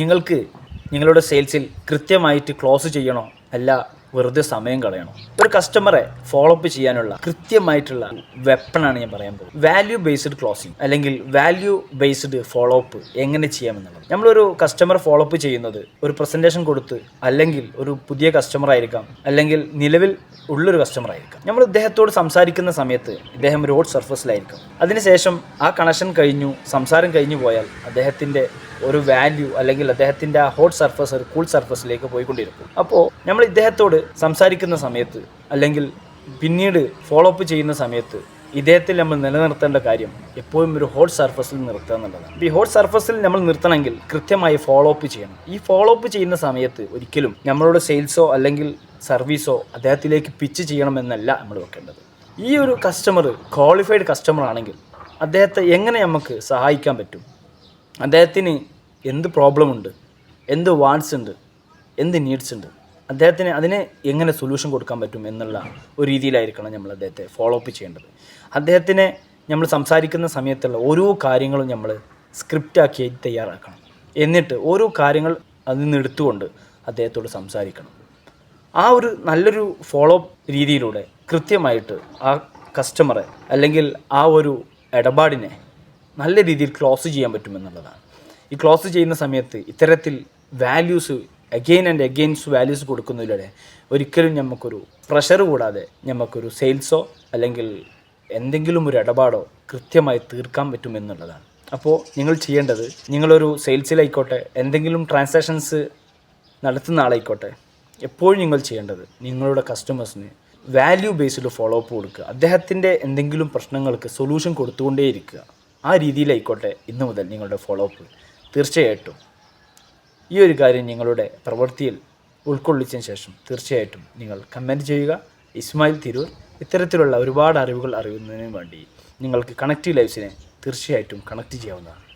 നിങ്ങൾക്ക് നിങ്ങളുടെ സെയിൽസിൽ കൃത്യമായിട്ട് ക്ലോസ് ചെയ്യണോ? അല്ല വെറുതെ സമയം കളയണം? ഒരു കസ്റ്റമറെ ഫോളോ അപ്പ് ചെയ്യാനുള്ള കൃത്യമായിട്ടുള്ള വെപ്പണാണ് ഞാൻ പറയാൻ പോകുന്നത്. വാല്യൂ ബേസ്ഡ് ക്ലോസിംഗ് അല്ലെങ്കിൽ വാല്യൂ ബേസ്ഡ് ഫോളോ അപ്പ് എങ്ങനെ ചെയ്യാമെന്നുള്ളത്. നമ്മളൊരു കസ്റ്റമർ ഫോളോ അപ്പ് ചെയ്യുന്നത് ഒരു പ്രസന്റേഷൻ കൊടുത്ത് അല്ലെങ്കിൽ ഒരു പുതിയ കസ്റ്റമർ ആയിരിക്കാം അല്ലെങ്കിൽ നിലവിൽ ഉള്ളൊരു കസ്റ്റമർ ആയിരിക്കാം. നമ്മൾ ഇദ്ദേഹത്തോട് സംസാരിക്കുന്ന സമയത്ത് ഇദ്ദേഹം റോഡ് സർഫസിലായിരിക്കും അതിനുശേഷം ആ കണക്ഷൻ കഴിഞ്ഞു സംസാരം കഴിഞ്ഞു പോയാൽ അദ്ദേഹത്തിന്റെ ഒരു വാല്യൂ അല്ലെങ്കിൽ അദ്ദേഹത്തിന്റെ ആ ഹോട്ട് സർഫസ് ഒരു കൂൾ സർഫസിലേക്ക് പോയിക്കൊണ്ടിരിക്കും. അപ്പോൾ നമ്മൾ ഇദ്ദേഹത്തോട് സംസാരിക്കുന്ന സമയത്ത് അല്ലെങ്കിൽ പിന്നീട് ഫോളോ അപ്പ് ചെയ്യുന്ന സമയത്ത് ഇദ്ദേഹത്തിൽ നമ്മൾ നിലനിർത്തേണ്ട കാര്യം എപ്പോഴും ഒരു ഹോട്ട് സർഫസിൽ നിർത്തുക എന്നുള്ളതാണ്. ഈ ഹോട്ട് സർഫസിൽ നമ്മൾ നിർത്തണമെങ്കിൽ കൃത്യമായി ഫോളോ അപ്പ് ചെയ്യണം. ഈ ഫോളോ അപ്പ് ചെയ്യുന്ന സമയത്ത് ഒരിക്കലും നമ്മളോട് സെയിൽസോ അല്ലെങ്കിൽ സർവീസോ അദ്ദേഹത്തിലേക്ക് പിച്ച് ചെയ്യണമെന്നല്ല നമ്മൾ വെക്കേണ്ടത്. ഈ ഒരു കസ്റ്റമർ ക്വാളിഫൈഡ് കസ്റ്റമർ ആണെങ്കിൽ അദ്ദേഹത്തെ എങ്ങനെ നമുക്ക് സഹായിക്കാൻ പറ്റും? അദ്ദേഹത്തിന് എന്ത് പ്രോബ്ലം ഉണ്ട് എന്ത് വാണ്ട്സ് ഉണ്ട് എന്ത് നീഡ്സ് ഉണ്ട് അദ്ദേഹത്തിന് അതിനെ എങ്ങനെ സൊല്യൂഷൻ കൊടുക്കാൻ പറ്റും എന്നുള്ള ഒരു രീതിയിലായിരിക്കണം നമ്മൾ അദ്ദേഹത്തെ ഫോളോ അപ്പ് ചെയ്യേണ്ടത്. അദ്ദേഹത്തിനെ നമ്മൾ സംസാരിക്കുന്ന സമയത്തുള്ള ഓരോ കാര്യങ്ങളും നമ്മൾ സ്ക്രിപ്റ്റാക്കി തയ്യാറാക്കണം. എന്നിട്ട് ഓരോ കാര്യങ്ങൾ അതിൽ നിന്ന് എടുത്തുകൊണ്ട് അദ്ദേഹത്തോട് സംസാരിക്കണം. ആ ഒരു നല്ലൊരു ഫോളോ അപ്പ് രീതിയിലൂടെ കൃത്യമായിട്ട് ആ കസ്റ്റമറെ അല്ലെങ്കിൽ ആ ഒരു ഇടപാടിനെ നല്ല രീതിയിൽ ക്ലോസ് ചെയ്യാൻ പറ്റുമെന്നുള്ളതാണ് ഈ ക്ലോസ് ചെയ്യുന്ന സമയത്ത് ഇത്തരത്തിൽ values again and again values കൊടുക്കുന്നതിലൂടെ ഒരിക്കലും നമുക്കൊരു പ്രഷർ കൂടാതെ നമുക്കൊരു സെയിൽസോ അല്ലെങ്കിൽ എന്തെങ്കിലും ഒരു ഇടപാടോ കൃത്യമായി തീർക്കാൻ പറ്റുമെന്നുള്ളതാണ്. അപ്പോൾ നിങ്ങൾ ചെയ്യേണ്ടത് നിങ്ങളൊരു സെയിൽസിലായിക്കോട്ടെ എന്തെങ്കിലും ട്രാൻസാക്ഷൻസ് നടത്തുന്ന ആളായിക്കോട്ടെ എപ്പോഴും നിങ്ങൾ ചെയ്യേണ്ടത് നിങ്ങളുടെ കസ്റ്റമേഴ്സിന് വാല്യൂ ബേസ്ഡ് ഫോളോ അപ്പ് കൊടുക്കുക. അദ്ദേഹത്തിന്റെ എന്തെങ്കിലും പ്രശ്നങ്ങൾക്ക് സൊല്യൂഷൻ കൊടുത്തുകൊണ്ടേയിരിക്കുക. ആ രീതിയിലായിക്കോട്ടെ ഇന്നു മുതൽ നിങ്ങളുടെ ഫോളോ അപ്പ് തീർച്ചയായിട്ടും. ഈ ഒരു കാര്യം നിങ്ങളുടെ പ്രവൃത്തിയിൽ ഉൾക്കൊള്ളിച്ചതിന് ശേഷം തീർച്ചയായിട്ടും നിങ്ങൾ കമന്റ് ചെയ്യുക. ഇസ്മായിൽ തിരൂർ ഇത്തരത്തിലുള്ള ഒരുപാട് അറിവുകൾ അറിയുന്നതിന് വേണ്ടി നിങ്ങൾക്ക് കണക്റ്റീവ് ലൈഫ്സിനെ തീർച്ചയായിട്ടും കണക്റ്റ് ചെയ്യാവുന്നതാണ്.